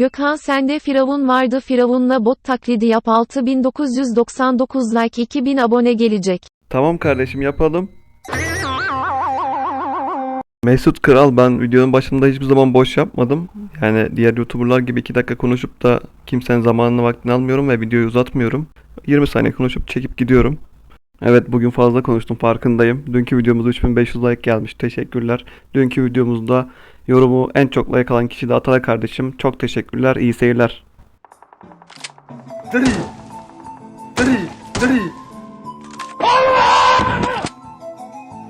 Gökhan sende Firavun vardı Firavun'la bot taklidi yap 6999 like 2000 abone gelecek. Tamam kardeşim yapalım. Mesut Kral ben videonun başında hiçbir zaman boş yapmadım. Yani diğer YouTuber'lar gibi 2 dakika konuşup da kimsenin zamanını vaktini almıyorum ve videoyu uzatmıyorum. 20 saniye konuşup çekip gidiyorum. Evet bugün fazla konuştum farkındayım. Dünkü videomuzda 3500 like gelmiş. Teşekkürler. Dünkü videomuzda yorumu en çok like alan kişi de Atalay kardeşim. Çok teşekkürler. İyi seyirler. three, three, three.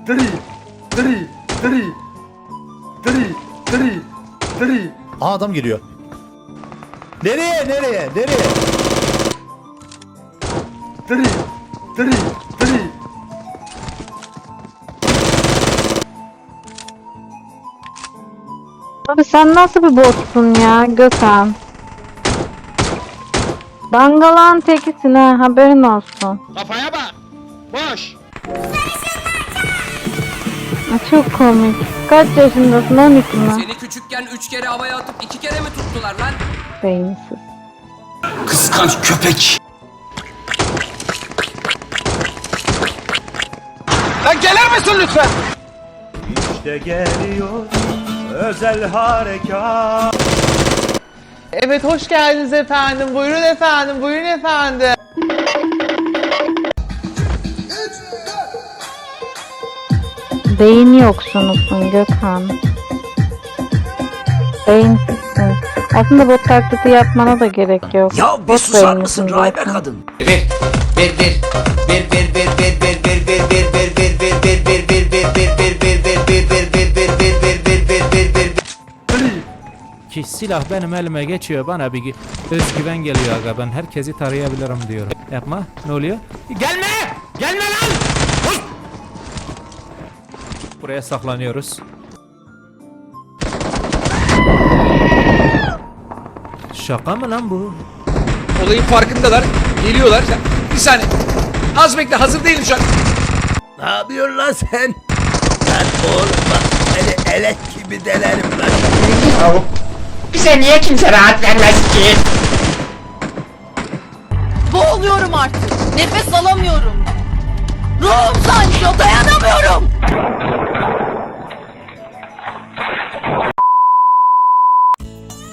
Three, three, three, three, three, three. Aa adam geliyor. Nereye nereye nereye? Three, three, three. Abi sen nasıl bir botsun ya Gökhan? Dangalan tekisin ha haberin olsun. Kafaya bak. Boş. Ha, Çok komik. Kaç yaşındasın 12 mi? Seni küçükken üç kere havaya atıp iki kere mi tuttular lan? Beyinsiz. Kıskanç köpek. Lan gelir misin lütfen? İşte geliyor özel harekat. Evet hoş geldiniz efendim. Buyurun efendim. Buyurun efendim. Beyin yoksunusun Gökhan. Beyinsizsin. Aslında bot taklidi yapmana da gerek yok. Ya bir Bot susar mısın beyinlisin rahibe zaten. kadın? Ver ver ver ver ver ver ver ver ver ver ver silah benim elime geçiyor bana bir özgüven geliyor aga ben herkesi tarayabilirim diyorum. Yapma ne oluyor? Gelme! Gelme lan! Huy! Buraya saklanıyoruz. Şaka mı lan bu? Olayın farkındalar. Geliyorlar. Bir saniye. Az bekle hazır değilim şu an. Ne yapıyorsun lan sen? Lan oğlum bak seni elek gibi delerim lan. Bize niye kimse rahat vermez ki? Boğuluyorum artık. Nefes alamıyorum. Ruhum sancıyor, dayanamıyorum.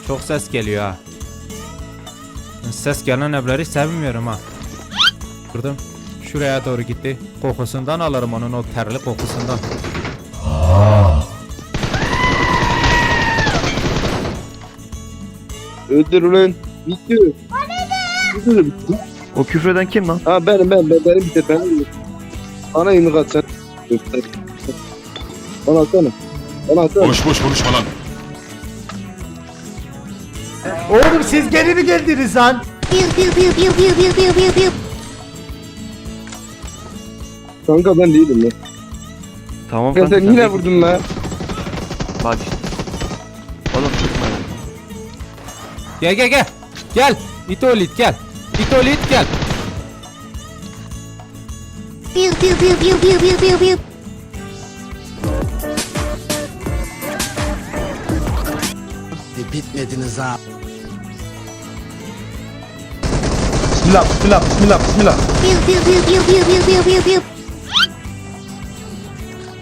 Çok ses geliyor ha. Ses gelen evleri sevmiyorum ha. Kırdım. Şuraya doğru gitti. Kokusundan alırım onun o terli kokusundan. Öldür ulan. Bitti. Bitti bitti. O küfreden kim lan? Ha benim ben ben benim bitti benim. Ana yumruk at sen. Bana atsana. Bana atsana. Boş boş konuşma lan. Oğlum siz geri mi geldiniz lan? Kanka ben değilim ya. Tamam kanka, sen yine de- vurdun lan. Bak Gel gel gel. Gel. İtolit gel. İtolit gel. Bitmediniz ha. Bismillah bismillah bismillah bismillah.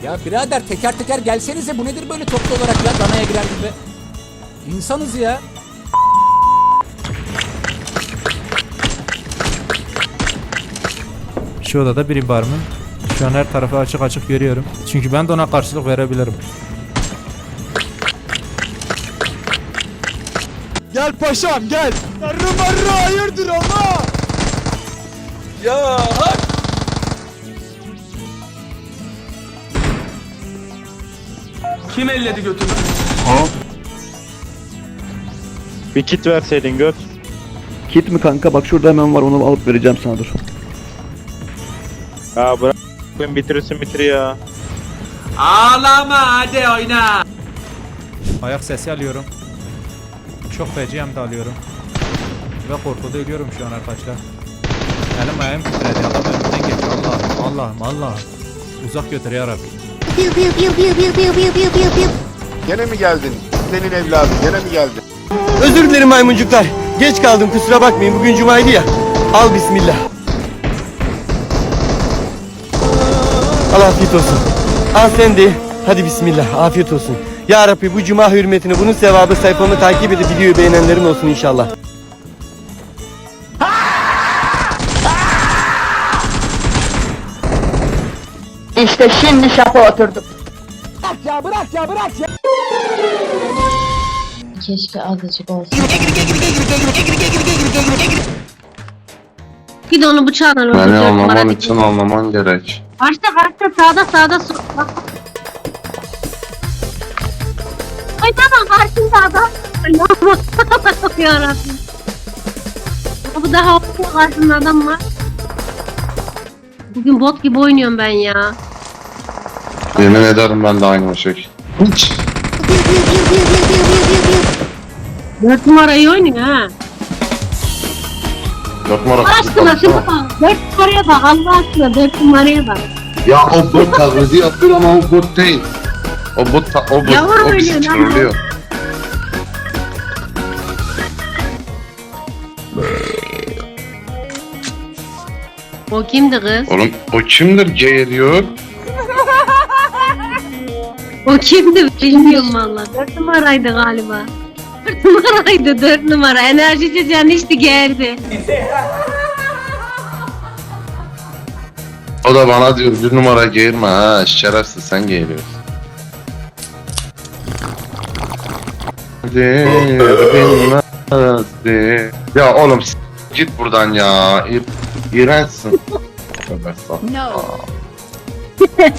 Ya birader teker teker gelsenize bu nedir böyle toplu olarak ya danaya girer gibi. İnsanız ya. Şu odada biri var mı? Şu an her tarafı açık açık görüyorum. Çünkü ben de ona karşılık verebilirim. Gel paşam gel. Yarrı marrı hayırdır ama. Ya hak. Kim elledi götümü? Bir kit verseydin göt. Kit mi kanka? Bak şurada hemen var onu alıp vereceğim sana dur. Ha bırak. Ben bitirirsin bitir ya. Ağlama hadi oyna. Ayak sesi alıyorum. Çok feci hem de alıyorum. Ve korkuda ölüyorum şu an arkadaşlar. Elim ayağım titredi. Adam önümden geçiyor. Allah Allah'ım Allah'ım. Uzak götür ya Rabbi. Gene mi geldin? Senin evladın gene mi geldi? Özür dilerim maymuncuklar. Geç kaldım kusura bakmayın. Bugün cumaydı ya. Al bismillah. Al afiyet olsun. Al sen de. Hadi bismillah. Afiyet olsun. Ya Rabbi bu cuma hürmetine bunun sevabı sayfamı takip edip videoyu beğenenlerin olsun inşallah. İşte şimdi şapa oturdum. Keşke azıcık olsa. Git onu bıçağından Beni anlaman için anlaman gerek. Karşıda karşıda sağda sağda. Bak. Ay tamam karşında adam. Allah'ım yarabbim. Bu daha okuma karşında adam var. Bugün bot gibi oynuyorum ben ya. Yemin ederim ben de aynı şey. Hiç. Dört numarayı oynuyor ha. Dört numara. Allah aşkına şuna bak. Dört numaraya bak Allah aşkına dört numaraya bak. Ya o bot taklidi yapıyor ama o bot değil. O bot, ta- o bot, Yavrum o bizi ölüyor lan. trollüyor. O kimdi kız? Oğlum o kimdir geliyor? O kimdi bilmiyorum valla. Dört numaraydı galiba. Dört numaraydı dört numara. Enerji içeceğini içti geldi. O da bana diyor bir numara giyirme ha şerefsiz sen giyiriyorsun. Bilmezdi. Ya oğlum s- git buradan ya. İ- İğrençsin. Tövbe estağfurullah.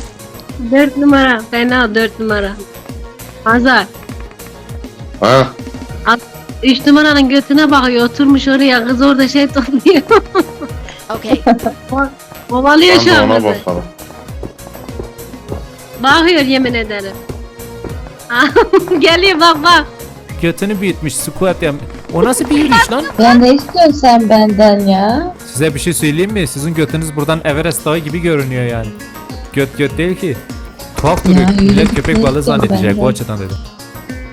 Dört numara. Fena dört numara. Hazar. Ha? Üç numaranın götüne bakıyor. Oturmuş oraya. Kız orada şey topluyor. Okay. Kovalıyor şu an ona kızı. bakalım. Bakıyor yemin ederim. Geliyor bak bak. Götünü büyütmüş squat yap. O nasıl bir yürüyüş lan? Ya ne istiyorsun sen benden ya? Size bir şey söyleyeyim mi? Sizin götünüz buradan Everest dağı gibi görünüyor yani. Göt göt değil ki. Tuhaf duruyor. Millet köpek balığı zannedecek o açıdan dedim.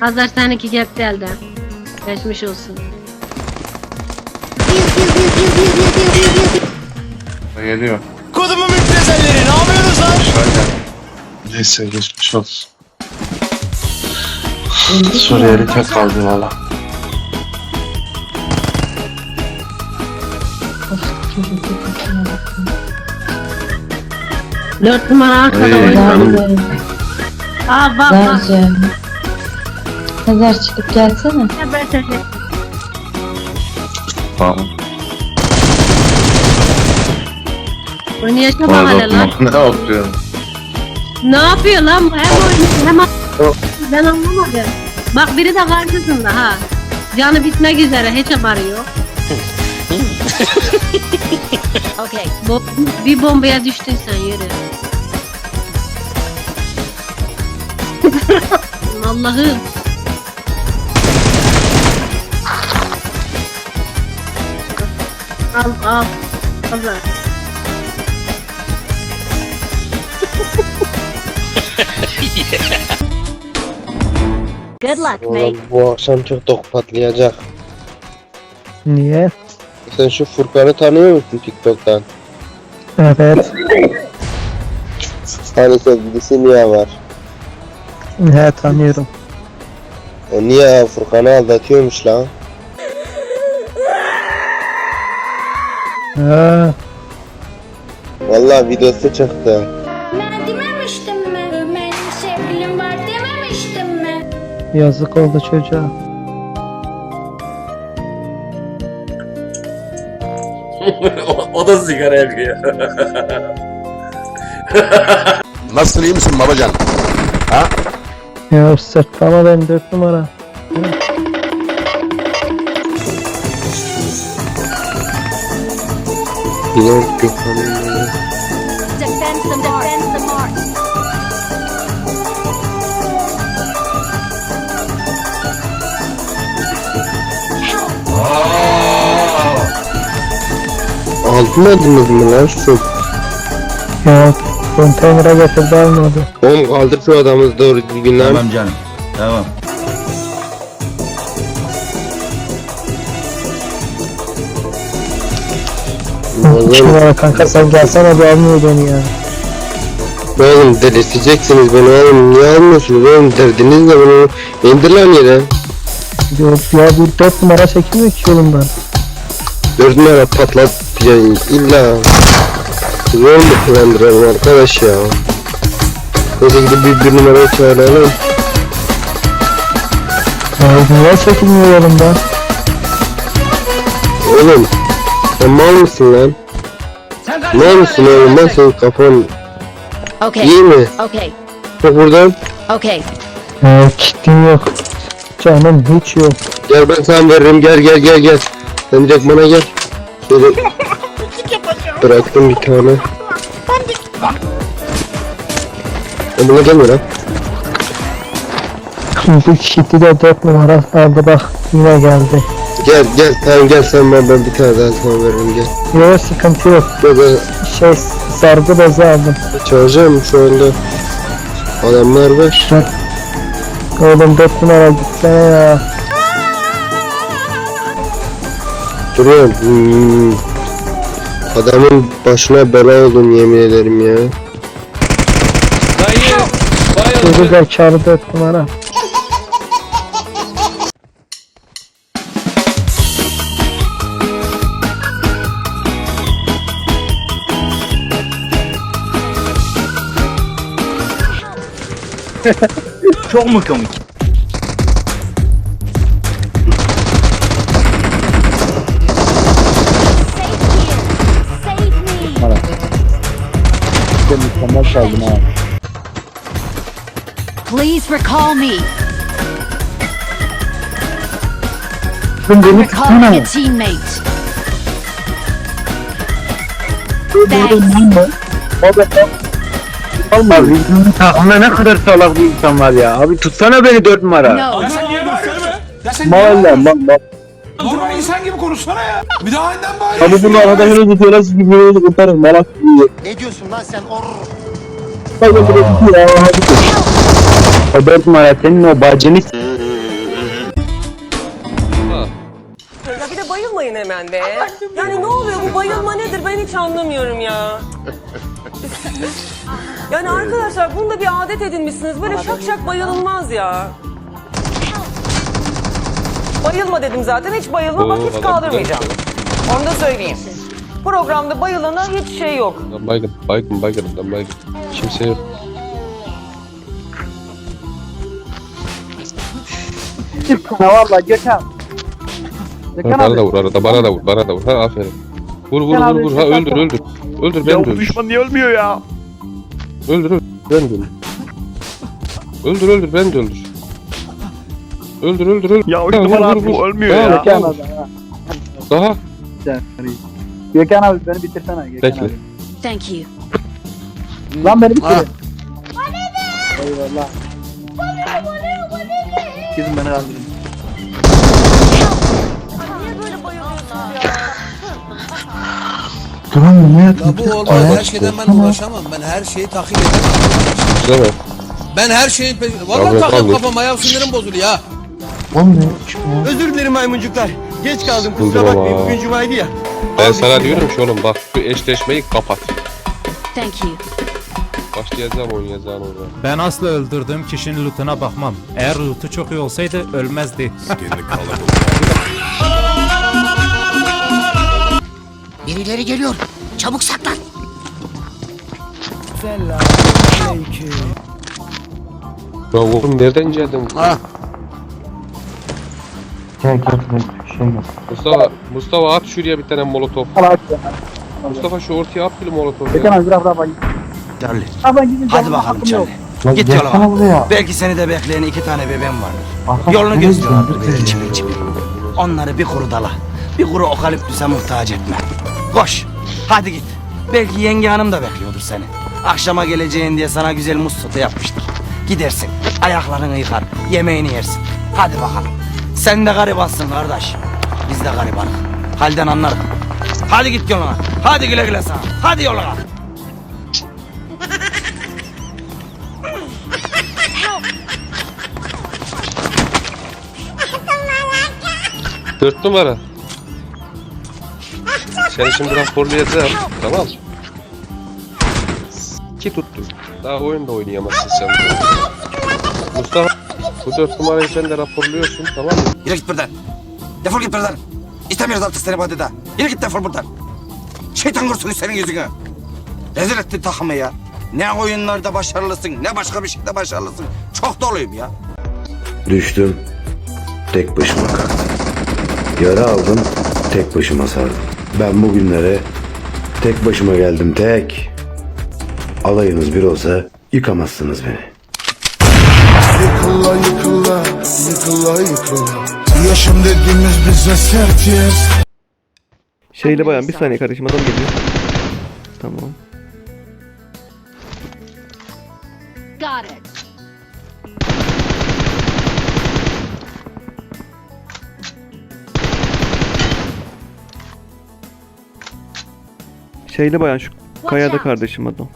Hazar seninki elden. Geçmiş olsun. Geliyor. Kodumu müptezelleri ne yapıyorsunuz lan? Şöyle. Neyse geçmiş olsun. Suriyeli tek kaldı valla. Dört numara arkada Hey. Aa bak bak. Hazar çıkıp gelsene. Ya ben seni- Tamam. Oynayışa bak Bana lan. Ne yapıyorsun? Ne yapıyor lan bu? Hem oynuyor hem Ben anlamadım. Bak biri de karşısında ha. Canı bitmek üzere hiç haberi yok. Okay. Bo- bir bombaya düştün sen yürü. Allah'ım. Al al. Hazır. Good luck, mate. Bu akşam TikTok patlayacak. Niye? Sen şu Furkan'ı tanıyor musun TikTok'tan? Evet. Hani sevgilisi niye var? He tanıyorum. O niye Furkan'ı aldatıyormuş lan? Ha. Vallahi videosu çıktı. Ben dememiştim mi? Benim sevgilim var dememiştim mi? Yazık oldu çocuğa. o da sigara yakıyor. Nasılsın iyi misin babacan? Ya sırtlama ben dört numara. Lord Gökhan'ın Defend the mark. Defend the mark. Almadınız mı lan şu? Yok. Konteynere getirdi almadı. Oğlum kaldır şu adamı doğru düzgün lan. canım. Tamam. Vallahi kanka sen gelsene bir almıyor beni ya. oğlum delirteceksiniz beni oğlum. Niye almıyorsunuz oğlum? Derdiniz ne bunu? İndir lan yere. Yok ya bir dört numara çekmiyor ki yolumdan. Dört numara patlat yani illa. Zor mu kullandıralım arkadaş ya? Neyse gidip bir, bir numarayı çağıralım. Ya niye çekilmiyor yolumdan? Oğlum sen mal mısın lan? Mal mısın oğlum senin kafan Okay. iyi mi? Okay. Bak buradan Okay. Ya kitim yok. Canım hiç yok. gel ben sana veririm gel gel gel gel. Sen direkt bana gel. Şöyle bıraktım bir tane. O buna gelme lan. Bu kiti de dört numara aldı bak yine geldi. Gel gel tamam gel sen bana ben bir tane daha sana veririm gel. Yok sıkıntı yok. Ben Şey sargı bezi aldım. çağıracağım şu anda. Adamlar var. Oğlum dört numara gitsene ya. Duruyorum. Hmm. Adamın başına bela oldum yemin ederim ya. Geri zekalı dört numara. Çok mu komik? Please recall me. Sen beni a teammate. Thanks. Olmaz. Bizim takımda ne kadar salak bir insan var ya. Abi tutsana beni dört numara. No. Mahalle ma ma Normal insan gibi konuşsana ya. Bir daha aynen bari. Abi bunu arada böyle tutuyor nasıl gibi böyle kurtarır malak. Ne diyorsun lan sen? Or Bak bak tutuyor ya hadi koş. O dört numara senin o bacını Ya bir de bayılmayın hemen be. Yani ne oluyor bu bayılma nedir ben hiç anlamıyorum ya. Yani arkadaşlar bunu da bir adet edinmişsiniz. Böyle şak şak bayılınmaz ya. Bayılma dedim zaten hiç bayılma bak hiç kaldırmayacağım. Onu da söyleyeyim. Programda bayılana hiç şey yok. Baygın, baygın, baygın, ben baygın. Kimse yok. valla Gökhan. Bana da vur arada, bana da vur, bana da vur. Ha aferin. Vur vur vur vur. Ha öldür öldür. Öldür ben de öldür. düşman niye ölmüyor ya? Öldür öldür. Ben de öldür. Öldür öldür ben de öldür. Öldür öldür öldür. Ya üç numara abi bu ölmüyor ya. daha. Daha. Gökhan abi beni bitirsene Gökhan Bekle. Thank you. Lan beni bitir. Eyvallah. Kızım beni kaldırın. Tamam ne Ya bu olmaz. Her şeyden ben uğraşamam. Ben her şeyi takip edemem. Mi? Ben her şeyi... Vallahi Kaldır, takıyorum kaldır. kafama ya. Sinirim bozuluyor ya. Özür dilerim maymuncuklar. Geç kaldım kusura bakmayın bugün cumaydı ya. Ben sana diyorum ki oğlum bak şu eşleşmeyi kapat. Thank you. Başlayacağım oynayacağım orada. Ben asla öldürdüğüm kişinin lootuna bakmam. Eğer lootu çok iyi olsaydı ölmezdi. Birileri geliyor. Çabuk saklan. Ya oğlum nereden geldin? Gel gel gel şey yok. Mustafa, Mustafa at şuraya bir tane molotof. Mustafa şu ortaya at bir molotof. ya. abi biraz daha bayıl. Hadi bakalım Charlie. Git yola. Belki seni de bekleyen iki tane bebeğim vardır. Yolunu gösteriyorlardır böyle çipil çipil. Onları bir kuru dala, bir kuru okaliptüse muhtaç etme. Koş, hadi git. Belki yenge hanım da bekliyordur seni. Akşama geleceğin diye sana güzel muz sotu yapmıştır. Gidersin, ayaklarını yıkar, yemeğini yersin. Hadi bakalım. Sen de garibansın kardeş. Biz de garibanız. Halden anlarız. Hadi git yoluna. Hadi güle güle sana. Hadi yoluna. Dört numara. Seni şimdi raporlayacağım. Tamam. Ki tuttum. Daha oyun da oynayamazsın sen. Mustafa bu dört numarayı sen de raporluyorsun tamam mı? Yürü git buradan. Defol git buradan. İstemiyoruz artık seni bu adada. Yürü git defol buradan. Şeytan kursun senin yüzünü. Rezil ettin takımı ya. Ne oyunlarda başarılısın ne başka bir şeyde başarılısın. Çok doluyum ya. Düştüm. Tek başıma kalktım. Yara aldım. Tek başıma sardım. Ben bugünlere tek başıma geldim tek. Alayınız bir olsa yıkamazsınız beni. Yıkıla yıkıla, yıkıla yıkıla Yaşam dediğimiz bize sert yes Şeyle bayan bir saniye kardeşim adam geliyor. Tamam. Got it. Şeyle bayan şu kayada kardeşim adam.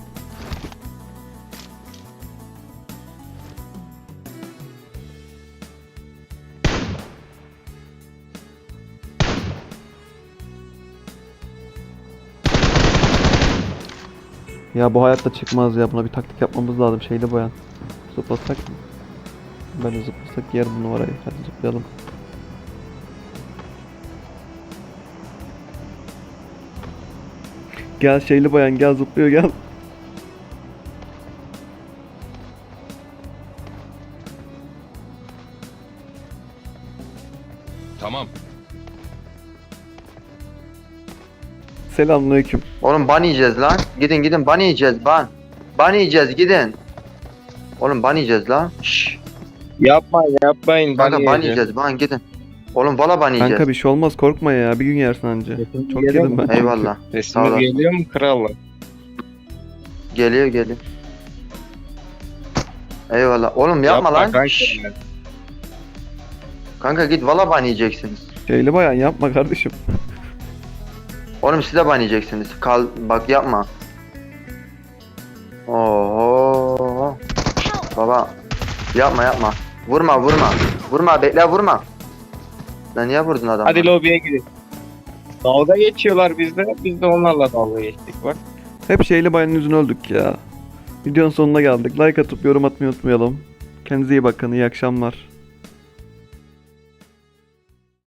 Ya bu hayatta çıkmaz ya buna bir taktik yapmamız lazım şeyle bayan. Zıplasak mı? Böyle zıplasak yer bu numarayı. Hadi zıplayalım. Gel şeyli bayan gel zıplıyor gel. Tamam. Selamünaleyküm. Oğlum ban yiyeceğiz lan. Gidin gidin ban yiyeceğiz ban. Ban yiyeceğiz gidin. Oğlum ban yiyeceğiz lan. Şşş. Yapmayın yapmayın. Kanka ban yiyeceğiz ban gidin. Oğlum valla ban yiyeceğiz. Kanka bir şey olmaz korkma ya bir gün yersin anca. Çok yedim ben. Eyvallah. Sağ ol. geliyor mu kralım? Geliyor geliyor. Eyvallah. Oğlum yapma, lan. Şşş. Kanka git valla ban yiyeceksiniz. Şeyli bayan yapma kardeşim. Oğlum siz de ban yiyeceksiniz. Kal bak yapma. Oo. Baba yapma yapma. Vurma vurma. Vurma bekle vurma. Lan niye vurdun adamı? Hadi lobiye gidelim. Dalga geçiyorlar bizde. Biz de onlarla dalga geçtik bak. Hep şeyli bayanın yüzüne öldük ya. Videonun sonuna geldik. Like atıp yorum atmayı unutmayalım. Kendinize iyi bakın. İyi akşamlar.